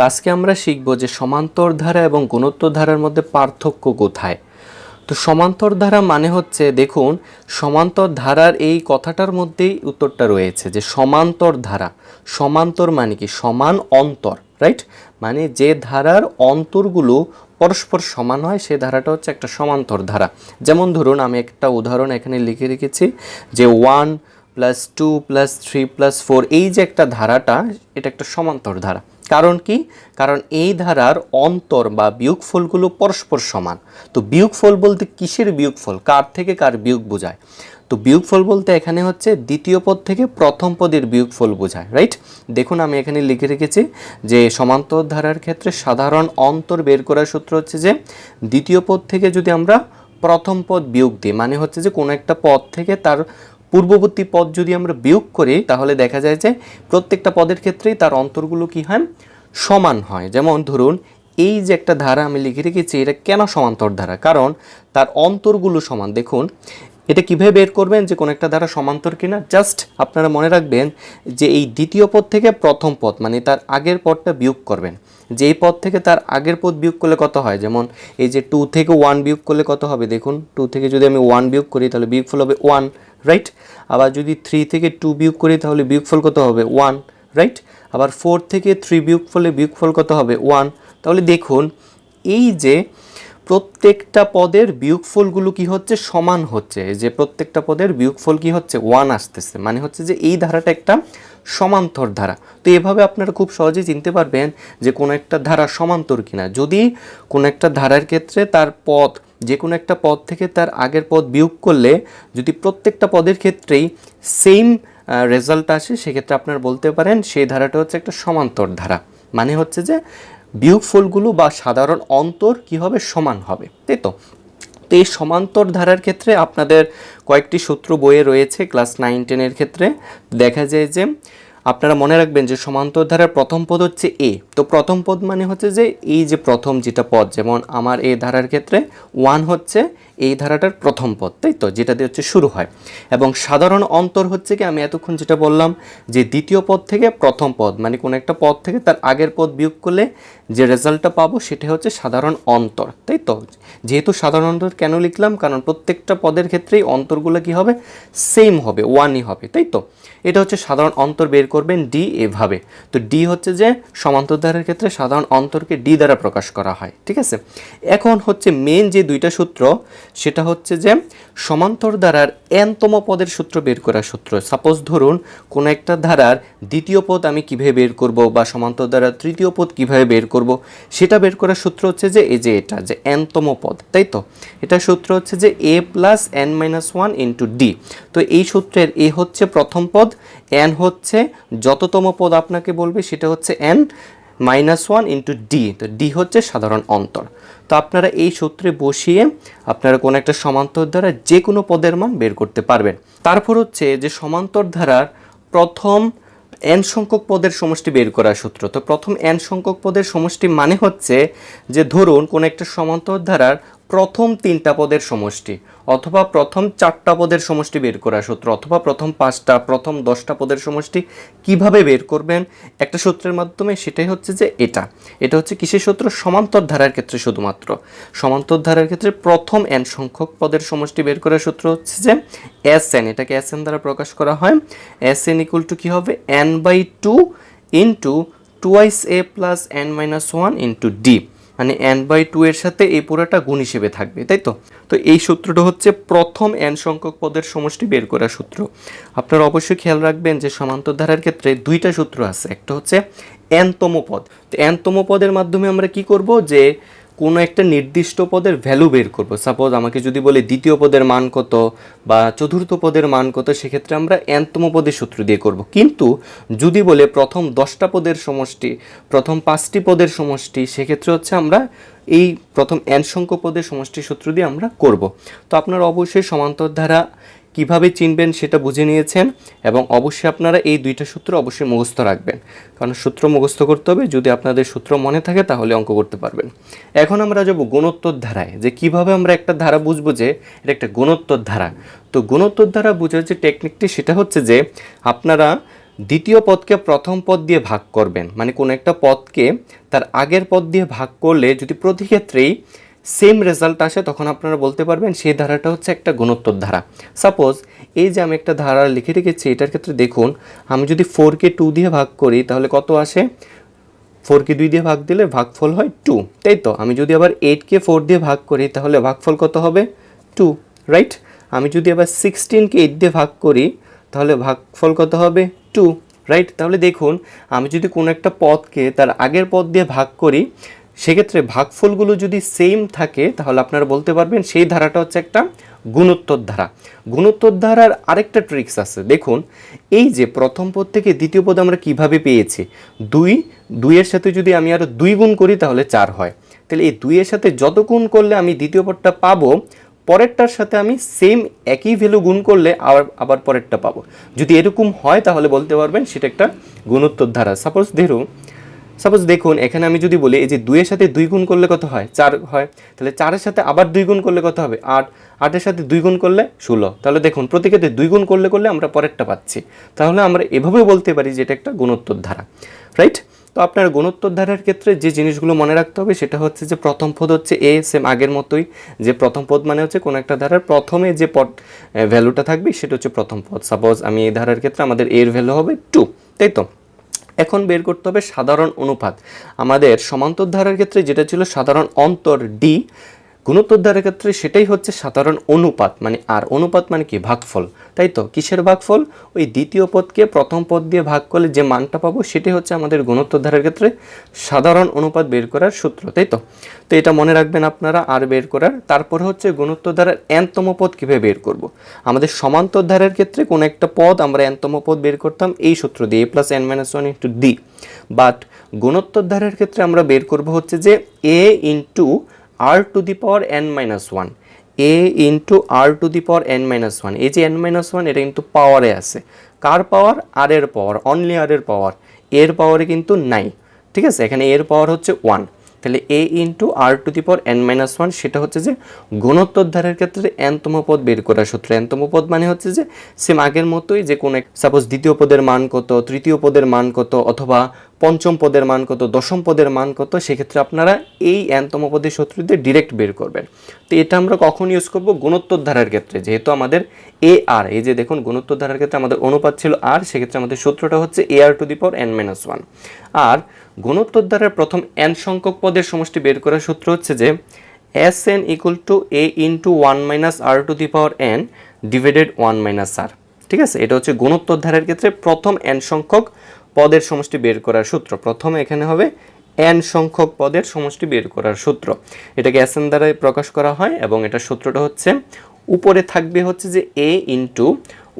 তো আজকে আমরা শিখব যে সমান্তর ধারা এবং গুণোত্তর ধারার মধ্যে পার্থক্য কোথায়। তো সমান্তর ধারা মানে হচ্ছে, দেখুন সমান্তর ধারার এই কথাটার মধ্যেই উত্তরটা রয়েছে যে সমান্তর ধারা সমান্তর মানে কি? সমান অন্তর রাইট মানে যে ধারার অন্তরগুলো পরস্পর সমান হয়, সে ধারাটা হচ্ছে একটা সমান্তর ধারা যেমন ধরুন, আমি একটা উদাহরণ এখানে লিখে রেখেছি যে one plus two plus three plus four এই যে একটা ধারাটা, এটা একটা সমান্তর ধারা কারণ কি? কারণ এই ধারার অন্তর বা বিয়োগফলগুলো পরস্পর সমান। তো বিয়োগফল বলতে কিসের বিয়োগফল? কার থেকে কার বিয়োগ বোঝায়? তো বিয়োগফল বলতে এখানে হচ্ছে দ্বিতীয় পদ থেকে প্রথম পদের বিয়োগফল বোঝায় রাইট দেখুন আমি এখানে লিখে রেখেছি যে সমান্তর ধারার ক্ষেত্রে সাধারণ অন্তর বের করার সূত্র হচ্ছে যে দ্বিতীয় পদ থেকে যদি আমরা প্রথম পদ বিয়োগ দিই মানে হচ্ছে যে কোনো একটা পদ থেকে তার পূর্ববর্তী পদ যদি আমরা বিয়োগ করি, তাহলে দেখা যায় যে প্রত্যেকটা পদের ক্ষেত্রেই তার অন্তরগুলো কি হয়? সমান হয়। যেমন ধরুন, এই যে একটা ধারা আমি লিখে রেখেছি, এটা কেন সমান্তর ধারা? কারণ তার অন্তরগুলো সমান। দেখুন, এটা কীভাবে বের করবেন যে কোনো একটা ধারা সমান্তর কিনা? জাস্ট আপনারা মনে রাখবেন যে এই দ্বিতীয় পদ থেকে প্রথম পদ মানে তার আগের পদটা বিয়োগ করবেন। যে এই পদ থেকে তার আগের পদ বিয়োগ করলে কত হয়? যেমন এই যে টু থেকে ওয়ান বিয়োগ করলে কত হবে? দেখুন টু থেকে যদি আমি ওয়ান বিয়োগ করি, তাহলে বিয়োগফল হবে ওয়ান রাইট আবার যদি থ্রি থেকে টু বিয়োগ করি, তাহলে বিয়োগফল কত হবে? ওয়ান রাইট আবার ফোর থেকে থ্রি বিয়োগফলে বিয়োগফল কত হবে? ওয়ান তাহলে দেখুন, এই যে প্রত্যেকটা পদের বিয়োগফলগুলো কি হচ্ছে? সমান হচ্ছে। যে প্রত্যেকটা পদের বিয়োগফল কি হচ্ছে? ওয়ান আসতেছে। মানে হচ্ছে যে এই ধারাটা একটা সমান্তর ধারা। তো এভাবে আপনারা খুব সহজেই চিনতে পারবেন যে কোনো একটা ধারা সমান্তর কিনা। যদি কোনো একটা ধারার ক্ষেত্রে তার পদ যে কোনো একটা পদ থেকে তার আগের পদ বিয়োগ করলে যদি প্রত্যেকটা পদের ক্ষেত্রেই সেম রেজাল্ট আসে, সেক্ষেত্রে আপনার বলতে পারেন সেই ধারাটা হচ্ছে একটা সমান্তর ধারা। মানে হচ্ছে যে বিয়োগফলগুলো বা সাধারণ অন্তর কি হবে? সমান হবে। তাই তো? তো এই সমান্তর ধারার ক্ষেত্রে আপনাদের কয়েকটি সূত্র বইয়ে রয়েছে ক্লাস নাইন টেনের ক্ষেত্রে। দেখা যায় যে আপনারা মনে রাখবেন যে সমান্তর ধারার প্রথম পদ হচ্ছে এ তো প্রথম পদ মানে হচ্ছে যে এই যে প্রথম যেটা পদ, যেমন আমার এই ধারার ক্ষেত্রে ওয়ান হচ্ছে এই ধারাটার প্রথম পদ, তাই তো? যেটা দিয়ে হচ্ছে শুরু হয়। এবং সাধারণ অন্তর হচ্ছে কি, আমি এতক্ষণ যেটা বললাম যে দ্বিতীয় পদ থেকে প্রথম পদ মানে কোনো একটা পদ থেকে তার আগের পদ বিয়োগ করলে যে রেজাল্টটা পাবো সেটা হচ্ছে সাধারণ অন্তর, তাই তো? যেহেতু সাধারণ অন্তর কেন লিখলাম? কারণ প্রত্যেকটা পদের ক্ষেত্রেই অন্তরগুলো কি হবে? সেম হবে ওয়ানই হবে, তাই তো? এটা হচ্ছে সাধারণ অন্তর বের করবেন ডি এভাবে। তো ডি হচ্ছে যে সমান্তর ধারের ক্ষেত্রে সাধারণ অন্তরকে ডি দ্বারা প্রকাশ করা হয়, ঠিক আছে? এখন হচ্ছে মেন যে দুইটা সূত্র, সেটা হচ্ছে যে সমান্তর ধারার এনতম পদের সূত্র বের করার সূত্র। সাপোজ ধরুন, কোনো একটা ধারার দ্বিতীয় পদ আমি কীভাবে বের করব বা সমান্তর ধারার তৃতীয় পদ কীভাবে বের করব, সেটা বের করার সূত্র হচ্ছে যে এই যে এটা, যে এনতম পদ, তাই তো? এটা সূত্র হচ্ছে যে a plus n minus one into d তো এই সূত্রের এ হচ্ছে প্রথম পদ এন হচ্ছে যততম পদ আপনাকে বলবে সেটা হচ্ছে n minus one into d তো ডি হচ্ছে সাধারণ অন্তর। তো আপনারা এই সূত্রে বসিয়ে আপনারা কোনো একটা সমান্তর দ্বারা যে কোনো পদের মান বের করতে পারবেন। তারপর হচ্ছে যে সমান্তর ধারার প্রথম এন সংখ্যক পদের সমষ্টি বের করার সূত্র। তো প্রথম এন সংখ্যক পদের সমষ্টি মানে হচ্ছে যে ধরুন কোনো একটা সমান্তর ধারার প্রথম তিনটা পদের সমষ্টি, অথবা প্রথম চারটা পদের সমষ্টি বের করার সূত্র, অথবা প্রথম পাঁচটা, প্রথম দশটা পদের সমষ্টি কীভাবে বের করবেন? একটা সূত্রের মাধ্যমে সেটাই হচ্ছে যে এটা। এটা হচ্ছে কিসের সূত্র? সমান্তর ধারার ক্ষেত্রে শুধুমাত্র। সমান্তর ধারার ক্ষেত্রে প্রথম এন সংখ্যক পদের সমষ্টি বের করার সূত্র হচ্ছে যে এস এন এটাকে এস এন দ্বারা প্রকাশ করা হয়। এস এন ইকুয়াল টু কী হবে? N by two into twice a plus n minus one into d মানে এন বাই টু এর সাথে এই পুরোটা গুণ হিসেবে থাকবে, তাই তো? তো এই সূত্রটা হচ্ছে প্রথম এন সংখ্যক পদের সমষ্টি বের করার সূত্র। আপনারা অবশ্যই খেয়াল রাখবেন যে সমান্তর ধারার ক্ষেত্রে দুইটা সূত্র আছে। একটা হচ্ছে এনতম পদ। তো এনতম পদের মাধ্যমে আমরা কি করব? যে কোনো একটা নির্দিষ্ট পদের ভ্যালু বের করব। সাপোজ আমাকে যদি বলে দ্বিতীয় পদের মান কত বা চতুর্থ পদের মান কত, সেক্ষেত্রে আমরা এনতম পদের সূত্র দিয়ে করব। কিন্তু যদি বলে প্রথম দশটা পদের সমষ্টি, প্রথম পাঁচটি পদের সমষ্টি, সেক্ষেত্রে হচ্ছে আমরা এই প্রথম এন সংখ্যক পদের সমষ্টি সূত্র দিয়ে আমরা করব। তো আপনারা অবশ্যই সমান্তর ধারা কীভাবে চিনবেন সেটা বুঝে নিয়েছেন এবং অবশ্যই আপনারা এই দুইটা সূত্র অবশ্যই মুখস্থ রাখবেন। কারণ সূত্র মুখস্থ করতে হবে, যদি আপনাদের সূত্র মনে থাকে তাহলে অঙ্ক করতে পারবেন। এখন আমরা যাব গুণোত্তর ধারায়, যে কীভাবে আমরা একটা ধারা বুঝব যে এটা একটা গুণোত্তর ধারা। তো গুণোত্তর ধারা বোঝার যে টেকনিকটি সেটা হচ্ছে যে আপনারা দ্বিতীয় পদকে প্রথম পদ দিয়ে ভাগ করবেন। মানে কোনো একটা পদকে তার আগের পদ দিয়ে ভাগ করলে যদি প্রতি ক্ষেত্রেই সেম রেজাল্ট আসে, তখন আপনারা বলতে পারবেন সেই ধারাটা হচ্ছে একটা গুণোত্তর ধারা। সাপোজ এই যে আমি একটা ধারা লিখে রেখেছি, এটার ক্ষেত্রে দেখুন, আমি যদি ফোরকে টু দিয়ে ভাগ করি, তাহলে কত আসে? ফোরকে দুই দিয়ে ভাগ দিলে ভাগফল হয় টু তাই তো? আমি যদি আবার এইটকে ফোর দিয়ে ভাগ করি, তাহলে ভাগফল কত হবে? টু রাইট আমি যদি আবার সিক্সটিনকে এইট দিয়ে ভাগ করি, তাহলে ভাগফল কত হবে? টু রাইট তাহলে দেখুন, আমি যদি কোনো একটা পদকে তার আগের পদ দিয়ে ভাগ করি সেক্ষেত্রে ভাগফলগুলো যদি সেম থাকে, তাহলে আপনারা বলতে পারবেন সেই ধারাটা হচ্ছে একটা গুণোত্তর ধারা গুণোত্তর ধারার আরেকটা ট্রিক্স আছে। দেখুন, এই যে প্রথম পদ থেকে দ্বিতীয় পদ আমরা কীভাবে পেয়েছি? দুই, দুইয়ের সাথে যদি আমি আরও দুই গুণ করি, তাহলে চার হয়। তাহলে এই দুইয়ের সাথে যত গুণ করলে আমি দ্বিতীয় পদটা পাবো, পরেরটার সাথে আমি সেম একই ভ্যালু গুণ করলে আবার আবার পরেরটা পাবো। যদি এরকম হয়, তাহলে বলতে পারবেন সেটা একটা গুণোত্তর ধারা সাপোজ ধরুন সাপোজ দেখুন, এখানে আমি যদি বলি, এই যে দুইয়ের সাথে দুই গুণ করলে কত হয়? চার হয়। তাহলে চারের সাথে আবার দুই গুণ করলে কত হবে? আট। আটের সাথে দুই গুণ করলে ষোলো। তাহলে দেখুন প্রতি ক্ষেত্রে দুই গুণ করলে করলে আমরা পরেরটা পাচ্ছি। তাহলে আমরা এভাবে বলতে পারি যে এটা একটা গুণোত্তর ধারা রাইট তো আপনার গুণোত্তর ধারার ক্ষেত্রে যে জিনিসগুলো মনে রাখতে হবে, সেটা হচ্ছে যে প্রথম পদ হচ্ছে এ সেম আগের মতোই। যে প্রথম পদ মানে হচ্ছে কোনো একটা ধারার প্রথমে যে পদ ভ্যালুটা থাকবে, সেটা হচ্ছে প্রথম পদ। সাপোজ আমি এই ধারার ক্ষেত্রে আমাদের এর ভ্যালু হবে টু তাই তো? এখন বের করতে হবে সাধারণ অনুপাত। আমাদের সমান্তর ধারার ক্ষেত্রে যেটা ছিল সাধারণ অন্তর ডি গুণোত্তর ক্ষেত্রে সেটাই হচ্ছে সাধারণ অনুপাত মানে আর অনুপাত মানে কি? ভাগফল। তাই তো? কিসের ভাগফল? ওই দ্বিতীয় পদকে প্রথম পদ দিয়ে ভাগ করলে যে মানটা পাবো সেটাই হচ্ছে আমাদের গুণোত্তর ক্ষেত্রে সাধারণ অনুপাত বের করার সূত্র, তাই তো? তো এটা মনে রাখবেন আপনারা, আর বের করার। তারপরে হচ্ছে গুণোত্তর ধারার এনতম পদ কীভাবে বের করব। আমাদের সমান্তর ধারার ক্ষেত্রে কোনো একটা পদ আমরা এনতম পদ বের করতাম, এই সূত্র দিয়ে, a plus n minus one into d but গুণোত্তর ধারার ক্ষেত্রে আমরা বের করব হচ্ছে যে a into r to the power n minus one a into r to the power n minus one এই যে এন মাইনাস ওয়ান এটা কিন্তু পাওয়ারে আছে। কার পাওয়ার আর এর পাওয়ার অনলি আর এর পাওয়ার এর পাওয়ারে কিন্তু নাই। ঠিক আছে? এখানে এর পাওয়ার হচ্ছে ওয়ান তাহলে a into r to the power n minus one সেটা হচ্ছে যে গুণোত্তর ধারের ক্ষেত্রে এনতম পদ বের করার সূত্র। এনতম পদ মানে হচ্ছে যে সেম আগের মতোই যে কোনো সাপোজ দ্বিতীয় পদের মান কত, তৃতীয় পদের মান কত, অথবা পঞ্চম পদের মান কত, দশম পদের মান কত, সেক্ষেত্রে আপনারা এই এনতম পদের সূত্র দিয়ে ডিরেক্ট বের করবেন। তো এটা আমরা কখন ইউজ করব? গুণোত্তর ধারার ক্ষেত্রে, যেহেতু আমাদের এ আর এই যে দেখুন গুণোত্তর ধারার ক্ষেত্রে আমাদের অনুপাত ছিল আর সেক্ষেত্রে আমাদের সূত্রটা হচ্ছে a r to the power n minus one r গুণোত্তর ধারার প্রথম এন সংখ্যক পদের সমষ্টি বের করার সূত্র হচ্ছে যে s n equal to a into one minus r to the power n divided one minus r ঠিক আছে? এটা হচ্ছে গুণোত্তর ধারার ক্ষেত্রে প্রথম এন সংখ্যক পদের সমষ্টি বের করার সূত্র। প্রথমে এখানে হবে এন সংখ্যক পদের সমষ্টি বের করার সূত্র। এটাকে এস এন দ্বারাই প্রকাশ করা হয় এবং এটা সূত্রটা হচ্ছে উপরে থাকবে হচ্ছে যে a into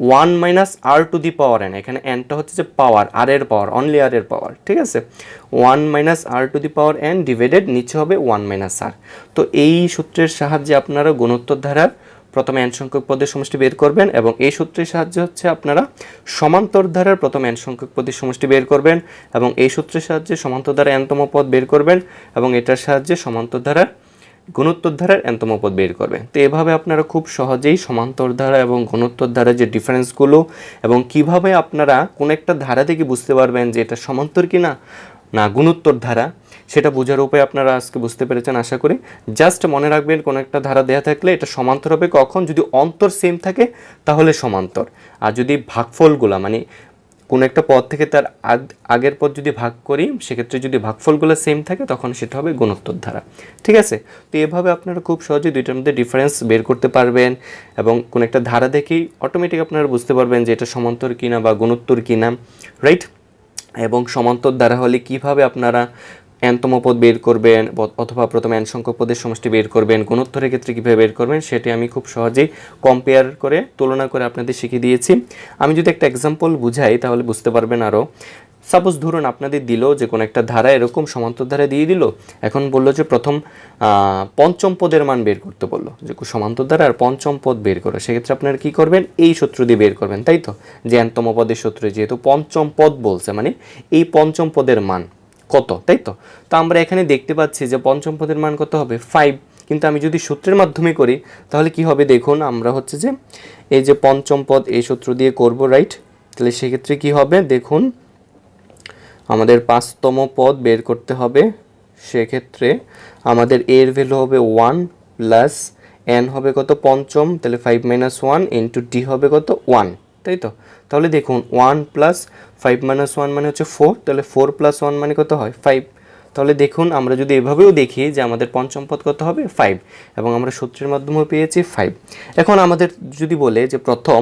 one minus r to the power n এখানে এনটা হচ্ছে যে পাওয়ার আর এর পাওয়ার অনলি আর এর পাওয়ার ঠিক আছে? One minus r to the power n divided নিচে হবে ওয়ান মাইনাস আর তো এই সূত্রের সাহায্যে আপনারা গুণোত্তর ধারার প্রথমে এন সংখ্যক পদের সমষ্টি বের করবেন এবং এই সূত্রের সাহায্যে হচ্ছে আপনারা সমান্তর ধারার প্রথম এন সংখ্যক পদের সমষ্টি বের করবেন এবং এই সূত্রের সাহায্যে সমান্তর ধারা এনতম পদ বের করবেন এবং এটার সাহায্যে সমান্তর ধারার গুণোত্তর ধারার এনতম পদ বের করবেন। তো এভাবে আপনারা খুব সহজেই সমান্তর ধারা এবং গুণোত্তর ধারার যে ডিফারেন্সগুলো এবং কীভাবে আপনারা কোন একটা ধারা থেকে বুঝতে পারবেন যে এটা সমান্তর কি না না গুণোত্তর ধারা সেটা বোঝার উপায় আপনারা আজকে বুঝতে পেরেছেন, আশা করি। জাস্ট মনে রাখবেন, কোনো একটা ধারা দেয়া থাকলে এটা সমান্তর হবে। কখন? যদি অন্তর সেম থাকে, তাহলে সমান্তর। আর যদি ভাগফলগুলা মানে কোনো একটা পদ থেকে তার আগ- আগের পদ যদি ভাগ করি, সেক্ষেত্রে যদি ভাগফলগুলো সেম থাকে, তখন সেটা হবে গুণোত্তর ধারা। ঠিক আছে? তো এভাবে আপনারা খুব সহজে দুইটার মধ্যে ডিফারেন্স বের করতে পারবেন এবং কোনো একটা ধারা দেখেই অটোমেটিক আপনারা বুঝতে পারবেন যে এটা সমান্তর কিনা বা গুণোত্তর কিনা রাইট এবং সমান্তর ধারা হলে কীভাবে আপনারা এনতম পদ বের করবেন অথবা প্রথমে এন সংখ্যক পদের সমষ্টি বের করবেন। গুণোত্তরের ক্ষেত্রে কীভাবে বের করবেন সেটি আমি খুব সহজেই কম্পেয়ার করে, তুলনা করে আপনাদের শিখিয়ে দিয়েছি। আমি যদি একটা এক্সাম্পল বুঝাই, তাহলে বুঝতে পারবেন আরও সাপোজ ধরুন আপনাদের দিল যে কোনো একটা ধারা এরকম সমান্তর ধারা দিয়ে দিল। এখন বলল যে প্রথম পঞ্চম পদের মান বের করতে বলল। যে সমান্তর ধারা আর পঞ্চম পদ বের করো। সেক্ষেত্রে আপনারা কি করবেন? এই সূত্র দিয়ে বের করবেন, তাই তো? যে এনতম পদের সূত্রে, যেহেতু পঞ্চম পদ বলছে মানে এই পঞ্চম পদের মান। কত? তাই তো তো আমরা এখানে দেখতে পাচ্ছি যে পঞ্চম পদের মান কত হবে? ফাইভ কিন্তু আমি যদি সূত্রের মাধ্যমে করি, তাহলে কি হবে? দেখুন, আমরা হচ্ছে যে এই যে পঞ্চম পদ এই সূত্র দিয়ে করব রাইট তাহলে সেক্ষেত্রে কি হবে? দেখুন, আমাদের পাঁচতম পদ বের করতে হবে। সেক্ষেত্রে আমাদের এর ভ্যালু হবে ওয়ান প্লাস এন হবে কত? পঞ্চম, তাহলে five minus one into d হবে কত? ওয়ান তাই তো? তাহলে দেখুন one plus five minus one মানে হচ্ছে ফোর তাহলে ফোর প্লাস ওয়ান মানে কত হয়? ফাইভ তাহলে দেখুন, আমরা যদি এভাবেও দেখি যে আমাদের পঞ্চম পদ কত হবে? ফাইভ এবং আমরা সূত্রের মাধ্যমে পেয়েছি ফাইভ এখন আমাদের যদি বলে যে প্রথম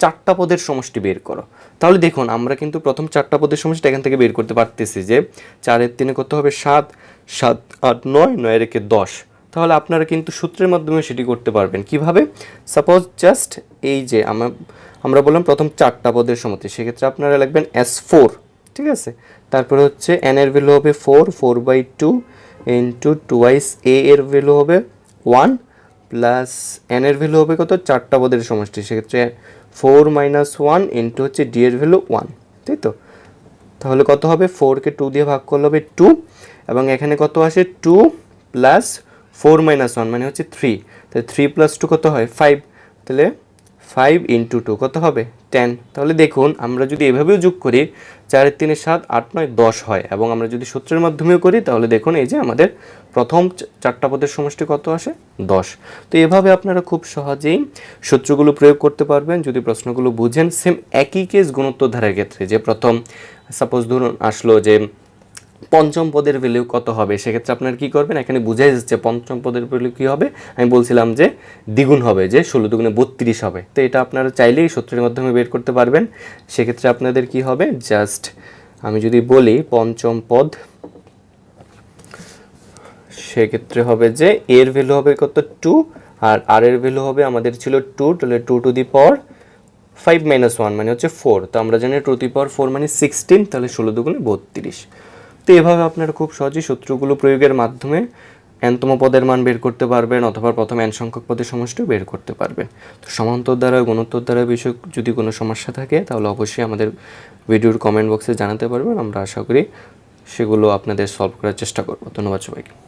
চারটা পদের সমষ্টি বের করো, তাহলে দেখুন, আমরা কিন্তু প্রথম চারটা পদের সমষ্টি এখান থেকে বের করতে পারতেছি যে চারের তিনে কত হবে? সাত সাত, আট, নয় নয় রেখে দশ। তাহলে আপনারা কিন্তু সূত্রের মাধ্যমে সেটি করতে পারবেন। কীভাবে? সাপোজ জাস্ট এই যে আমরা আমরা বললাম প্রথম চারটা পদের সমষ্টি সেক্ষেত্রে আপনারা লিখবেন এস ফোর ঠিক আছে? তারপরে হচ্ছে এন এর ভ্যালু হবে four four by two into twice a এর ভ্যালু হবে ওয়ান প্লাস এন এর ভ্যালু হবে কত? চারটা পদের সমষ্টি। সেক্ষেত্রে ফোর মাইনাস ওয়ান ইন্টু হচ্ছে ডি এর ভ্যালু ওয়ান তাই তো? তাহলে কত হবে? ফোরকে টু দিয়ে ভাগ করলে হবে টু এবং এখানে কত আসে? Two plus four minus one মানে হচ্ছে থ্রি তাহলে থ্রি প্লাস টু কত হয়? ফাইভ তাহলে ফাইভ ইন্টু টু কত হবে? টেন তাহলে দেখুন, আমরা যদি এভাবেও যোগ করি চারের তিনে সাত, আট নয়, দশ হয়। এবং আমরা যদি সূত্রের মাধ্যমেও করি, তাহলে দেখুন, এই যে আমাদের প্রথম চারটা পদের সমষ্টি কত আসে? দশ। তো এভাবে আপনারা খুব সহজেই সূত্রগুলো প্রয়োগ করতে পারবেন। যদি প্রশ্নগুলো বুঝেন সেম একই কেস গুণোত্তর ধারার ক্ষেত্রে, যে প্রথম সাপোজ ধরুন, আসলো যে পঞ্চম পদের ভ্যালু কত হবে? সেক্ষেত্রে আপনার কি করবেন? এখানে বুঝাই যাচ্ছে পঞ্চম পদের ভ্যালু কী হবে? আমি বলছিলাম যে দ্বিগুণ হবে, যে ষোলো দুগুণে বত্রিশ হবে। তো এটা আপনারা চাইলেই সূত্রের মাধ্যমে বের করতে পারবেন। সেক্ষেত্রে আপনাদের কি হবে? জাস্ট আমি যদি বলি পঞ্চম পদ, সেক্ষেত্রে হবে যে এর ভ্যালু হবে কত? টু আর আর এর ভ্যালু হবে আমাদের ছিল টু তাহলে two to the power five minus one মানে হচ্ছে ফোর তো আমরা জানি টু দি পাওয়ার ফোর মানে সিক্সটিন তাহলে ষোলো দুগুণে বত্রিশ। তো এভাবে আপনারা খুব সহজেই সূত্রগুলো প্রয়োগের মাধ্যমে এনতম পদের মান বের করতে পারবেন অথবা প্রথম এন সংখ্যক পদের সমষ্টিও বের করতে পারবেন তো সমান্তর দ্বারা, গুণোত্তর দ্বারা বিষয়ক যদি কোনো সমস্যা থাকে, তাহলে অবশ্যই আমাদের ভিডিওর কমেন্ট বক্সে জানাতে পারবেন। আমরা আশা করি সেগুলো আপনাদের সলভ করার চেষ্টা করব। ধন্যবাদ সবাইকে।